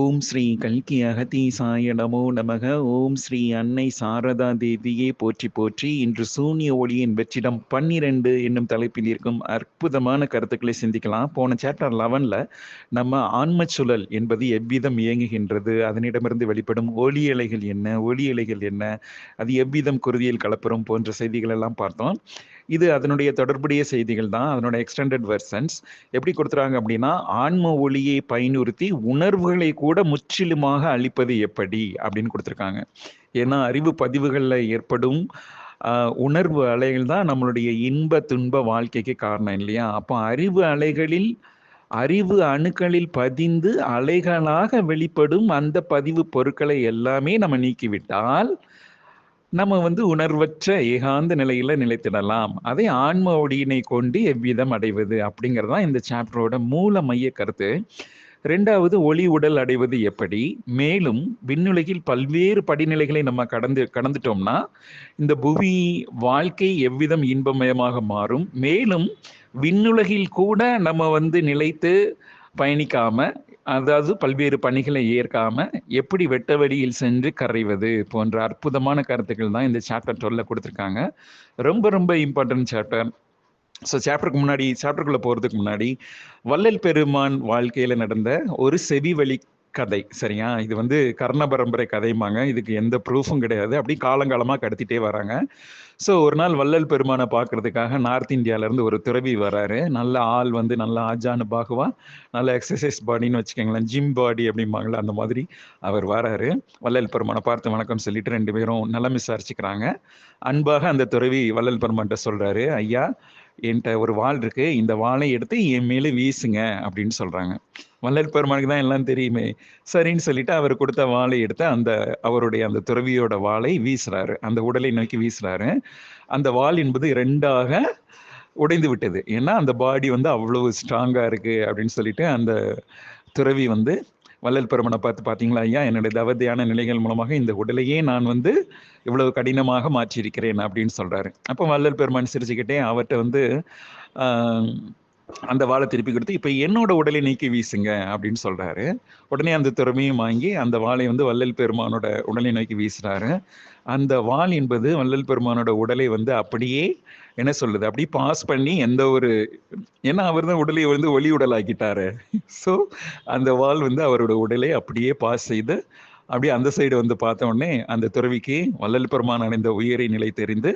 ஓம் ஸ்ரீ கல்கி அகதீசாய நமோ நமக. ஓம் ஸ்ரீ அன்னை சாரதா தேவியே போற்றி போற்றி. இன்று சூன்ய ஒளியின் வெற்றிடம் பன்னிரண்டு என்னும் தலைப்பில் இருக்கும் அற்புதமான கருத்துக்களை சிந்திக்கலாம். போன சாப்டர் லெவனில் நம்ம ஆன்ம சுழல் என்பது எவ்விதம் இயங்குகின்றது? அதனிடமிருந்து வெளிப்படும் ஒளி இலைகள் என்ன? ஒளி இலைகள் என்ன? அது எவ்விதம் குருதியில் கலப்புறம்? போன்ற செய்திகள் எல்லாம் பார்த்தோம். இது அதனுடைய தொடர்புடைய செய்திகள் தான் அதனுடைய எக்ஸ்டெண்டட் வெர்சன்ஸ் எப்படி கொடுத்துறாங்க அப்படின்னா ஆன்ம ஒளியை பயனுறுத்தி உணர்வுகளை கூட முற்றிலுமாக அழிப்பது எப்படி அப்படின்னு கொடுத்துருக்காங்க. ஏன்னா அறிவு பதிவுகளில் ஏற்படும் உணர்வு அலைகள் தான் நம்மளுடைய இன்ப துன்ப வாழ்க்கைக்கு காரணம் இல்லையா? அப்போ அறிவு அலைகளில் அறிவு அணுக்களில் பதிந்து அலைகளாக வெளிப்படும் அந்த பதிவு பொருட்களை எல்லாமே நம்ம நீக்கிவிட்டால் நம்ம வந்து உணர்வற்ற ஏகாந்த நிலையில நிலைத்திடலாம். அதை ஆன்ம ஒடியினை கொண்டு எவ்விதம் அடைவது அப்படிங்கிறதான் இந்த சாப்டரோட மூல மைய கருத்து. ரெண்டாவது ஒளி உடல் அடைவது எப்படி? மேலும் விண்ணுலகில் பல்வேறு படிநிலைகளை நம்ம கடந்து கடந்துட்டோம்னா இந்த புவி வாழ்க்கை எவ்விதம் இன்பமயமாக மாறும்? மேலும் விண்ணுலகில் கூட நம்ம வந்து நிலைத்து பயணிக்காம அதாவது பல்வேறு பணிகளை ஏற்காம எப்படி வெட்ட வழியில் சென்று கரைவது போன்ற அற்புதமான கருத்துக்கள் தான் இந்த சாப்டர் டுவெல்ல கொடுத்துருக்காங்க. ரொம்ப ரொம்ப இம்பார்ட்டன்ட் சாப்டர் ஸோ சாப்டருக்கு முன்னாடி சாப்டருக்குள்ள போகிறதுக்கு முன்னாடி வள்ளல் பெருமான் வாழ்க்கையில் நடந்த ஒரு செவி வழி கதை சரியா? இது வந்து கர்ண பரம்பரை கதைமாங்க இதுக்கு எந்த ப்ரூஃபும் கிடையாது. அப்படி காலங்காலமாக கடத்திட்டே வராங்க. ஸோ ஒரு நாள் வள்ளல் பெருமானை பார்க்கறதுக்காக நார்த் இந்தியாவிலேருந்து ஒரு துறவி வராரு. நல்ல ஆள் வந்து நல்ல ஆஜானு பாகுவா நல்ல எக்ஸசைஸ் பாடின்னு வச்சுக்கோங்களேன் ஜிம் பாடி அப்படிம்பாங்களே அந்த மாதிரி அவர் வராரு. வள்ளல் பெருமானை பார்த்து வணக்கம் சொல்லிட்டு ரெண்டு பேரும் நலம் விசாரிச்சுக்கிறாங்க. அன்பாக அந்த துறவி வள்ளல் பெருமான்கிட்ட சொல்கிறாரு ஐயா என்கிட்ட ஒரு வாள் இருக்கு இந்த வாளை எடுத்து என் மேலே வீசுங்க அப்படின்னு சொல்கிறாங்க வள்ளல் பெருமானுக்கு தான் எல்லாம் தெரியுமே. சரின்னு சொல்லிட்டு அவர் கொடுத்த வாளை எடுத்து அந்த அவருடைய அந்த துறவியோட வாளை வீசுறாரு. அந்த உடலை நோக்கி வீசுறாரு. அந்த வால் என்பது ரெண்டாக உடைந்து விட்டது. ஏன்னா அந்த பாடி வந்து அவ்வளவு ஸ்ட்ராங்காக இருக்குது அப்படின்னு சொல்லிட்டு அந்த துறவி வந்து வள்ளல் பெருமனை பார்த்து பார்த்தீங்களா ஐயா? என்னுடைய தவதையான நிலைகள் மூலமாக இந்த உடலையே நான் வந்து இவ்வளவு கடினமாக மாற்றியிருக்கிறேன் அப்படின்னு சொல்கிறாரு அப்போ வள்ளல் பெருமான் சிரிச்சுக்கிட்டே அவர்கிட்ட வந்து அந்த வாழை திருப்பி கொடுத்து இப்போ என்னோட உடலை நீக்கி வீசுங்க அப்படின்னு சொல்கிறாரு உடனே அந்த திறமையும் வாங்கி அந்த வாளை வந்து வள்ளல் பெருமானோட உடலை நோக்கி வீசுகிறாரு அந்த வாள் என்பது வள்ளல் பெருமானோட உடலை வந்து அப்படியே என்ன சொல்லுது அப்படி பாஸ் பண்ணி எந்த ஒரு ஏன்னா அவர் தான் உடலை வந்து ஒளி உடலாக்கிட்டாரு. ஸோ அந்த வாள் வந்து அவரோட உடலை அப்படியே பாஸ் செய்து அப்படியே அந்த சைடு வந்து பார்த்த உடனே அந்த துறவிக்கு வள்ளல் பெருமான் அடைந்த உயிரை நிலை தெரிந்து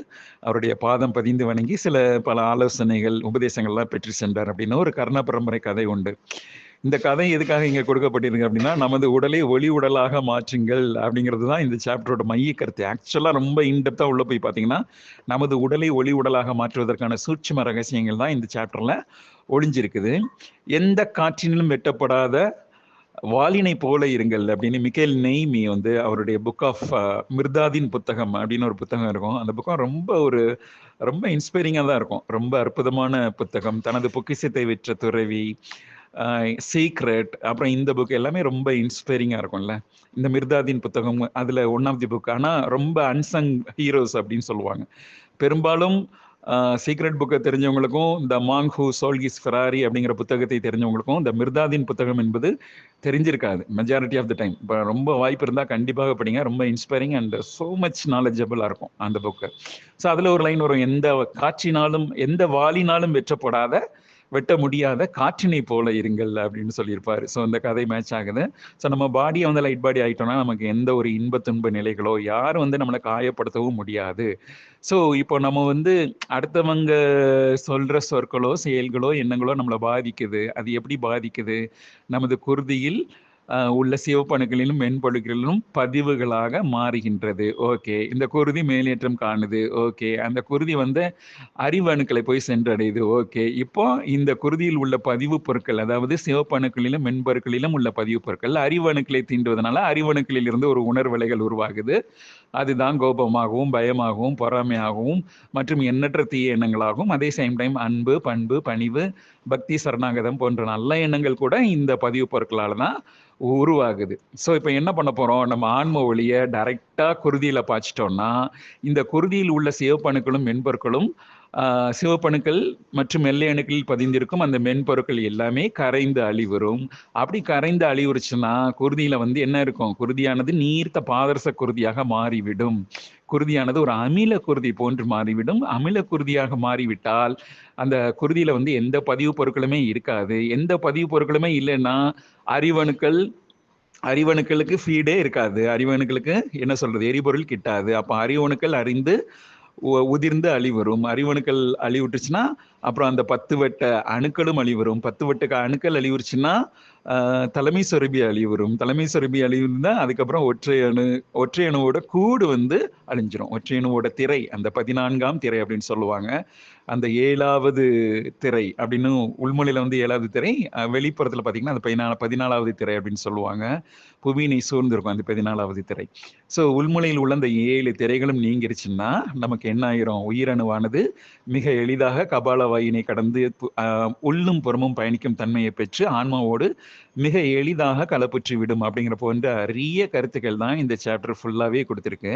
அவருடைய பாதம் பதிந்து வணங்கி சில பல ஆலோசனைகள் உபதேசங்கள்லாம் பெற்று சென்றார் அப்படின்னு ஒரு கர்ண பரம்பரை கதை உண்டு. இந்த கதை எதுக்காக இங்கே கொடுக்கப்பட்டிருக்கு அப்படின்னா நமது உடலை ஒளி உடலாக மாற்றுங்கள் அப்படிங்கிறது தான் இந்த சாப்டரோட மைய கருத்து. ஆக்சுவலாக ரொம்ப இன்டெப்த்தாக உள்ள போய் பார்த்தீங்கன்னா நமது உடலை ஒளி உடலாக மாற்றுவதற்கான சூட்சும ரகசியங்கள் தான் இந்த சாப்டரில் ஒளிஞ்சிருக்குது. எந்த காற்றினிலும் வெட்டப்படாத வாலினை போல இருங்கள் அப்படின்னு மிக்கேல் நெய்மி வந்து அவருடைய புக் ஆஃப் uh, மிர்தாதின் புத்தகம் அப்படின்னு ஒரு புத்தகம் இருக்கும். அந்த புக்கம் ரொம்ப ஒரு ரொம்ப இன்ஸ்பைரிங்காக தான் இருக்கும். ரொம்ப அற்புதமான புத்தகம். தனது பொக்கிசத்தை விற்ற துறவி uh, சீக்ரெட் அப்புறம் இந்த புக் எல்லாமே ரொம்ப இன்ஸ்பைரிங்காக இருக்கும்ல. இந்த மிர்தாதின் புத்தகம் அதில் ஒன் ஆஃப் தி புக் ஆனால் ரொம்ப அன்சங் ஹீரோஸ் அப்படின்னு சொல்லுவாங்க. பெரும்பாலும் சீக்ரெட் புக்கை தெரிஞ்சவங்களுக்கும் த மாங் ஹூ சோல்கிஸ் ஃபெராரி அப்படிங்கிற புத்தகத்தை தெரிஞ்சவங்களுக்கும் இந்த மிர்தாதின் புத்தகம் என்பது தெரிஞ்சிருக்காது மெஜாரிட்டி ஆஃப் த டைம் இப்போ ரொம்ப வாய்ப்பு இருந்தால் கண்டிப்பாக படிங்க. ரொம்ப இன்ஸ்பைரிங் அண்ட் ஸோ மச் நாலேஜபிளாக இருக்கும் அந்த புக்கு ஸோ அதில் ஒரு லைன் வரும். எந்த காட்சினாலும் எந்த வாலினாலும் வெற்றப்படாத வெட்ட முடியாத காற்றினை போல இருங்கள் அப்படின்னு சொல்லியிருப்பாரு. ஸோ அந்த கதை மேட்ச் ஆகுது. ஸோ நம்ம பாடியை வந்து லைட் பாடி ஆகிட்டோம்னா நமக்கு எந்த ஒரு இன்ப துன்ப நிலைகளோ யாரும் வந்து நம்மளை காயப்படுத்தவும் முடியாது. ஸோ இப்போ நம்ம வந்து அடுத்தவங்க சொல்கிற சொற்களோ செயல்களோ எண்ணங்களோ நம்மளை பாதிக்குது. அது எப்படி பாதிக்குது? நமது குருதியில் உள்ள சிவப்பணுக்களிலும் மென்பொழுக்களிலும் பதிவுகளாக மாறுகின்றது. ஓகே. இந்த குருதி மேலேற்றம் காணுது. ஓகே. அந்த குருதி வந்து அறிவணுக்களை போய் சென்றடையுது. ஓகே. இப்போ இந்த குருதியில் உள்ள பதிவு பொருட்கள் அதாவது சிவப்பணுக்களிலும் மென்பொருட்களிலும் உள்ள பதிவு பொருட்கள் அறிவணுக்களை தீண்டுவதனால அறிவணுக்களில் இருந்து ஒரு உணர்வலைகள் உருவாகுது. அதுதான் கோபமாகவும் பயமாகவும் பொறாமையாகவும் மற்றும் எண்ணற்ற தீய எண்ணங்களாகவும். அதே சேம் டைம் அன்பு பண்பு பணிவு பக்தி சரணாகதம் போன்ற நல்ல எண்ணங்கள் கூட இந்த பதிவு பொருட்களால் தான் உருவாகுது. ஸோ இப்போ என்ன பண்ண போகிறோம் நம்ம ஆன்ம ஒளியை டைரெக்டாக குருதியில் பாய்ச்சிட்டோம்னா இந்த குருதியில் உள்ள சிவப்பணுக்களும் மென்பொருட்களும் சிவப்பணுக்கள் மற்றும் வெள்ளை அணுக்களில் பதிந்திருக்கும் அந்த மென்பொருட்கள் எல்லாமே கரைந்து அழிவுறும். அப்படி கரைந்து அழிவுறுச்சுன்னா குருதியில் வந்து என்ன இருக்கும்? குருதியானது நீர்த்த பாதரச குருதியாக மாறிவிடும். குருதியானது ஒரு அமில குருதி போன்று மாறிவிடும். அமில குருதியாக மாறிவிட்டால் அந்த குருதியில வந்து எந்த பதிவு பொருட்களுமே இருக்காது. எந்த பதிவு பொருட்களுமே இல்லைன்னா அறிவணுக்கள் அறிவணுக்களுக்கு ஃபீடே இருக்காது. அறிவணுக்களுக்கு என்ன சொல்றது? எரிபொருள் கிட்டாது. அப்போ அறிவணுக்கள் அறிந்து உதிர்ந்து அழிவரும். அறிவணுக்கள் அழிவுட்டுச்சுன்னா அப்புறம் அந்த பத்து வட்ட அணுக்களும் அழிவரும். பத்து வட்ட அணுக்கள் அழிவுருச்சுன்னா தலைமை சொருபி அழிவுறும் தலைமை சொருபி அழிவுருந்தா அதுக்கப்புறம் ஒற்றை அணு ஒற்றை அணுவோட கூடு வந்து அழிஞ்சிரும். ஒற்றை அணுவோட திரை அந்த பதினான்காம் திரை அப்படின்னு சொல்லுவாங்க. அந்த ஏழாவது திரை அப்படின்னு உள்மொழியில் வந்து ஏழாவது திரை வெளிப்புறத்தில் பார்த்தீங்கன்னா அந்த பதினாலு பதினாலாவது திரை அப்படின்னு சொல்லுவாங்க. புவியினை சூழ்ந்திருக்கும் அந்த பதினாலாவது திரை. ஸோ உள்மொழியில் உள்ள அந்த ஏழு திரைகளும் நீங்கிருச்சுன்னா நமக்கு என்ன ஆயிரும்? உயிரணுவானது மிக எளிதாக கபால வாயினை கடந்து உள்ளும் புறமும் பயணிக்கும் தன்மையை பெற்று ஆன்மாவோடு மிக எளிதாக கலப்புற்றி விடும் அப்படிங்கிற போன்ற அரிய கருத்துக்கள் தான் இந்த சாப்டர் ஃபுல்லாகவே கொடுத்துருக்கு.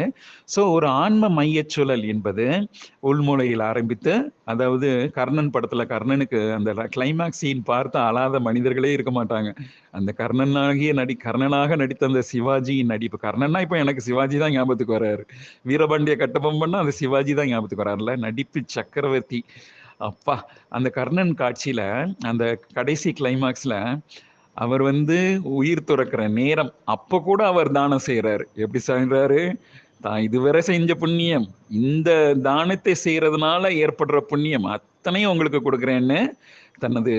ஸோ ஒரு ஆன்ம மையச்சூழல் என்பது உள்மூலையில் ஆரம்பித்து அதாவது கர்ணன் படத்தில் கர்ணனுக்கு அந்த கிளைமேக்ஸ் சீன் பார்த்து அழாத மனிதர்களே இருக்க மாட்டாங்க. அந்த கர்ணனாகிய நடி கர்ணனாக நடித்த அந்த சிவாஜியின் நடிப்பு கர்ணன்னா இப்போ எனக்கு சிவாஜி தான் ஞாபகத்துக்கு வர்றாரு வீரபாண்டிய கட்டபொம்மன்னா அந்த சிவாஜி தான் ஞாபகத்துக்கு வர்றாருல நடிப்பு சக்கரவர்த்தி. அப்பா அந்த கர்ணன் காட்சியில் அந்த கடைசி கிளைமாக்ஸில் அவர் வந்து உயிர் துறக்கிற நேரம் அப்போ கூட அவர் தானம் செய்கிறாரு எப்படி செய்கிறாரு தான் இதுவரை செஞ்ச புண்ணியம் இந்த தானத்தை செய்கிறதுனால ஏற்படுற புண்ணியம் அத்தனையும் உங்களுக்கு கொடுக்குறேன்னு தனது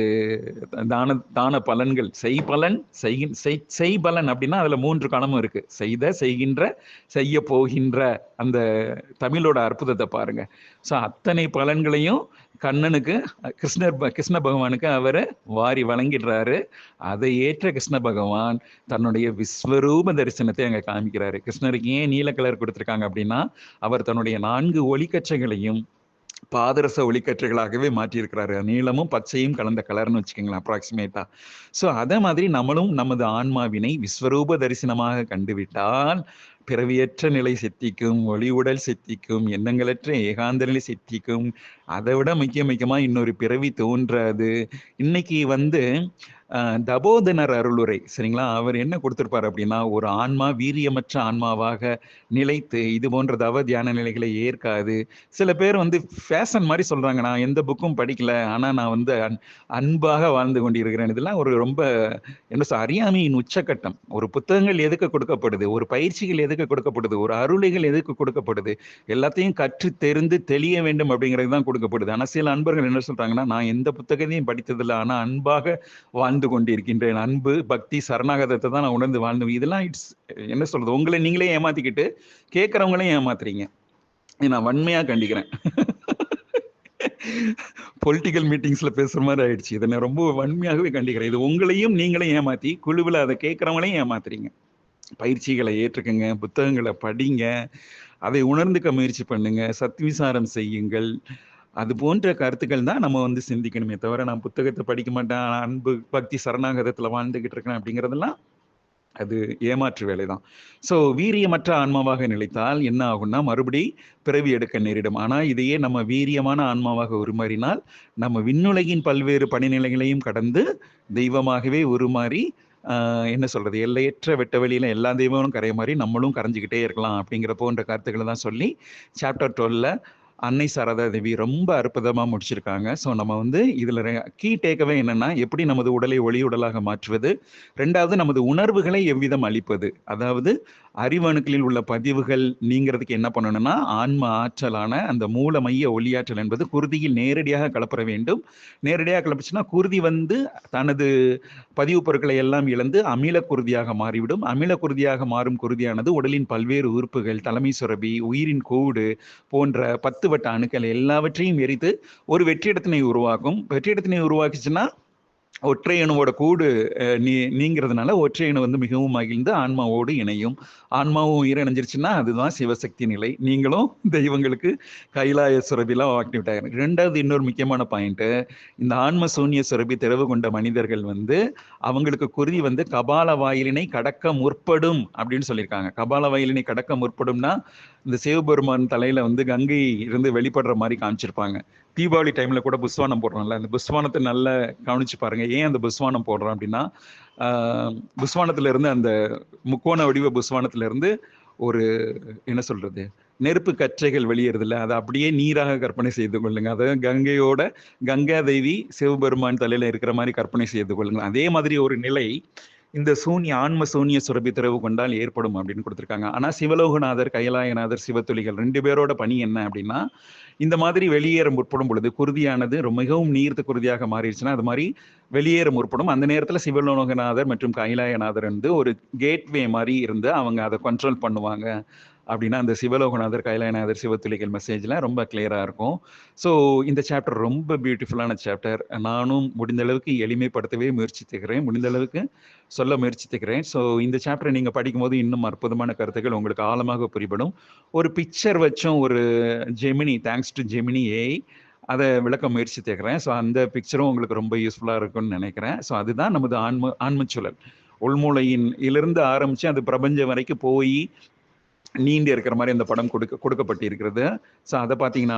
தான தான பலன்கள். செய் பலன் செய்கின் செய் செய் பலன் அப்படின்னா அதில் மூன்று களமும் இருக்குது செய்த செய்கின்ற செய்ய போகின்ற அந்த தமிழோட அற்புதத்தை பாருங்கள் ஸோ அத்தனை பலன்களையும் கண்ணனுக்கு கிருஷ்ணர் கிருஷ்ண பகவானுக்கு அவரை வாரி வழங்கிடுறாரு. அதை ஏற்ற கிருஷ்ண பகவான் தன்னுடைய விஸ்வரூப தரிசனத்தை அங்கே காமிக்கிறாரு. கிருஷ்ணருக்கு ஏன் நீல கலர் கொடுத்துருக்காங்க அப்படின்னா அவர் தன்னுடைய நான்கு ஒளிக்கச்சைகளையும் பாதரச ஒளிக்கற்றைகளாகவே மாற்றியிருக்கிறாரு. நீளமும் பச்சையும் கலந்த கலர்னு வச்சுக்கோங்களேன் அப்ராக்சிமேட்டா ஸோ அதே மாதிரி நம்மளும் நமது ஆன்மாவினை விஸ்வரூப தரிசனமாக கண்டுவிட்டால் பிறவியற்ற நிலை சித்திக்கும் ஒளிவுடல் சித்திக்கும் எண்ணங்களற்ற ஏகாந்த நிலை சித்திக்கும் அதை விட முக்கிய முக்கியமாக இன்னொரு பிறவி தோன்றாது. இன்னைக்கு வந்து தபோதனர் அருளுரை. சரிங்களா? அவர் என்ன கொடுத்துருப்பார் அப்படின்னா ஒரு ஆன்மா வீரியமற்ற ஆன்மாவாக நிலைத்து இது போன்ற தவ தியான நிலைகளை ஏற்காது. சில பேர் வந்து ஃபேஷன் மாதிரி சொல்றாங்க நான் எந்த புக்கும் படிக்கல ஆனா நான் வந்து அன்- அன்பாக வாழ்ந்து கொண்டிருக்கிறேன். இதெல்லாம் ஒரு ரொம்ப என்ன சொல் அறியாமையின் உச்சக்கட்டம். ஒரு புத்தகங்கள் எதுக்கு கொடுக்கப்படுது? ஒரு பயிற்சிகள் எதுக்கு கொடுக்கப்படுது? ஒரு அருளைகள் எதுக்கு கொடுக்கப்படுது? எல்லாத்தையும் கற்று தெரிந்து தெளிய வேண்டும் அப்படிங்கிறது தான் கொடுக்கப்படுது. ஆனால் சில அன்பர்கள் என்ன சொல்றாங்கன்னா நான் எந்த புத்தகத்தையும் படித்ததில்லை ஆனால் அன்பாக வாழ்ந்து கொண்டிருக்கின்றேன் அன்பு பக்தி சரணாகதத்தை தான் நான் உணர்ந்து வாழ்ந்து இதெல்லாம் இட்ஸ் என்ன சொல்றது? உங்களை நீங்களே ஏமாத்திக்கிட்டு கேட்கறவங்களையும் ஏமாத்துறீங்க. நான் வன்மையா கண்டிக்கிறேன். பொலிட்டிக்கல் மீட்டிங்ஸ்ல பேசுற மாதிரி ஆயிடுச்சு. இதை நான் ரொம்ப வன்மையாகவே கண்டிக்கிறேன். இது உங்களையும் நீங்களையும் ஏமாத்தி குழுவில் அதை கேட்கறவங்களையும் ஏமாத்துறீங்க. பயிற்சிகளை ஏற்றுக்குங்க புத்தகங்களை படிங்க அதை உணர்ந்துக்க முயற்சி பண்ணுங்க சத்விசாரம் செய்யுங்கள் அது போன்ற கருத்துக்கள் தான் நம்ம வந்து சிந்திக்கணுமே தவிர நான் புத்தகத்தை படிக்க மாட்டேன். அன்பு பக்தி சரணாகதத்துல வாழ்ந்துகிட்டு இருக்கேன் அப்படிங்கிறதெல்லாம் அது ஏமாற்று வேலைதான் ஸோ வீரியமற்ற ஆன்மாவாக நிலைத்தால் என்ன ஆகும்னா மறுபடி பிறவி எடுக்க நேரிடும். ஆனா இதையே நம்ம வீரியமான ஆன்மாவாக உருமாறினால் நம்ம விண்ணுலகின் பல்வேறு பணிநிலைகளையும் கடந்து தெய்வமாகவே உருமாறி என்ன சொல்றது எல்லையற்ற வெட்ட வெளியில எல்லா தெய்வமும் கரைய மாதிரி நம்மளும் கரைஞ்சிக்கிட்டே இருக்கலாம் அப்படிங்கிற போன்ற கருத்துக்களை தான் சொல்லி சாப்டர் டுவெல்ல அன்னை சாரதா தேவி ரொம்ப அற்புதமாக முடிச்சிருக்காங்க. ஸோ நம்ம வந்து இதில் கீ டேக்கவே என்னென்னா எப்படி நமது உடலை ஒளி உடலாக மாற்றுவது? ரெண்டாவது நமது உணர்வுகளை எவ்விதம் அளிப்பது அதாவது அறிவணுக்களில் உள்ள பதிவுகள் நீங்கிறதுக்கு என்ன பண்ணணும்னா ஆன்ம ஆற்றலான அந்த மூல மைய ஒளியாற்றல் என்பது குருதியில் நேரடியாக கலப்பட வேண்டும். நேரடியாக கலப்பிச்சுன்னா குருதி வந்து தனது பதிவு பொருட்களை எல்லாம் இழந்து அமில குருதியாக மாறிவிடும். அமில குருதியாக மாறும் குருதியானது உடலின் பல்வேறு உறுப்புகள் தலைமை சுரபி உயிரின் கூடு போன்ற பத்து வட்ட அணுக்கள் எல்லாவற்றையும் எரித்து ஒரு வெற்றிடத்தினை உருவாக்கும். வெற்றிடத்தினை உருவாக்குச்சுன்னா ஒற்றை அணுவோட கூடு நீ நீங்கிறதுனால ஒற்றை அணு வந்து மிகவும் மகிழ்ந்து ஆன்மாவோடு இணையும். ஆன்மாவும் உயிரிணைஞ்சிருச்சுன்னா அதுதான் சிவசக்தி நிலை. நீங்களும் தெய்வங்களுக்கு கைலாய சுரபிலாம் ஆக்டிவேட் ஆகிரும் ரெண்டாவது இன்னொரு முக்கியமான பாயிண்ட்டு இந்த ஆன்ம சூன்ய சுரபி திறவு கொண்ட மனிதர்கள் வந்து அவங்களுக்கு குருதி வந்து கபால வாயிலினை கடக்க முற்படும் அப்படின்னு சொல்லியிருக்காங்க. கபால வாயிலினை கடக்க முற்படும்னா இந்த சிவபெருமான் தலையில வந்து கங்கை இருந்து வெளிப்படுற மாதிரி காமிச்சிருப்பாங்க. தீபாவளி டைமில் கூட புஸ்வானம் போடுறோம்ல அந்த புஸ்வானத்தை நல்லா கவனிச்சு பாருங்கள் ஏன் அந்த புஸ்வானம் போடுறோம் அப்படின்னா ஆஹ், புஸ்வானத்துல இருந்து அந்த முக்கோண வடிவ புஸ்வானத்துலேருந்து ஒரு என்ன சொல்கிறது நெருப்பு கற்றைகள் வெளியேறதில்ல அதை அப்படியே நீராக கற்பனை செய்து கொள்ளுங்க. அதை கங்கையோட கங்கா தேவி சிவபெருமான் தலையில் இருக்கிற மாதிரி கற்பனை செய்து கொள்ளுங்க. அதே மாதிரி ஒரு நிலை இந்த சூன்ய ஆன்ம சூன்ய சுரபி திறவு கொண்டால் ஏற்படும் அப்படின்னு கொடுத்துருக்காங்க. ஆனால் சிவலோகநாதர் கைலாயநாதர் சிவத்துளிகள் ரெண்டு பேரோட பணி என்ன அப்படின்னா இந்த மாதிரி வெளியேற முற்படும் பொழுது குருதியானது மிகவும் நீர்த்த குருதியாக மாறிடுச்சுன்னா அது மாதிரி வெளியேற முற்படும். அந்த நேரத்தில் சிவலோகநாதர் மற்றும் கைலாயநாதர் வந்து ஒரு கேட்வே மாதிரி இருந்து அவங்க அதை கண்ட்ரோல் பண்ணுவாங்க. அப்படின்னா அந்த சிவலோகநாதர் கைலாயநாதர் சிவத்துளிகள் மெசேஜ்லாம் ரொம்ப கிளியராக இருக்கும். ஸோ இந்த சாப்டர் ரொம்ப பியூட்டிஃபுல்லான சாப்டர் நானும் முடிந்த அளவுக்கு எளிமைப்படுத்தவே முயற்சித்துக்கிறேன். முடிந்த அளவுக்கு சொல்ல முயற்சித்துக்கிறேன். ஸோ இந்த சாப்டரை நீங்கள் படிக்கும்போது இன்னும் அற்புதமான கருத்துக்கள் உங்களுக்கு ஆழமாக புரிபடும். ஒரு பிக்சர் வச்சும் ஒரு ஜெமினி தேங்க்ஸ் டு ஜெமினி ஏ அதை விளக்க முயற்சித்துக்கிறேன். ஸோ அந்த பிக்சரும் உங்களுக்கு ரொம்ப யூஸ்ஃபுல்லாக இருக்கும்னு நினைக்கிறேன். ஸோ அதுதான் நமது ஆன்ம ஆன்மச்சூழல் உள்மூளையின் இலிருந்து ஆரம்பித்து அது பிரபஞ்சம் வரைக்கும் போய் நீண்டு இருக்கிற மாதிரி அந்த படம் கொடுக்க கொடுக்கப்பட்டிருக்கிறது. ஸோ அதை பார்த்தீங்கன்னாலும்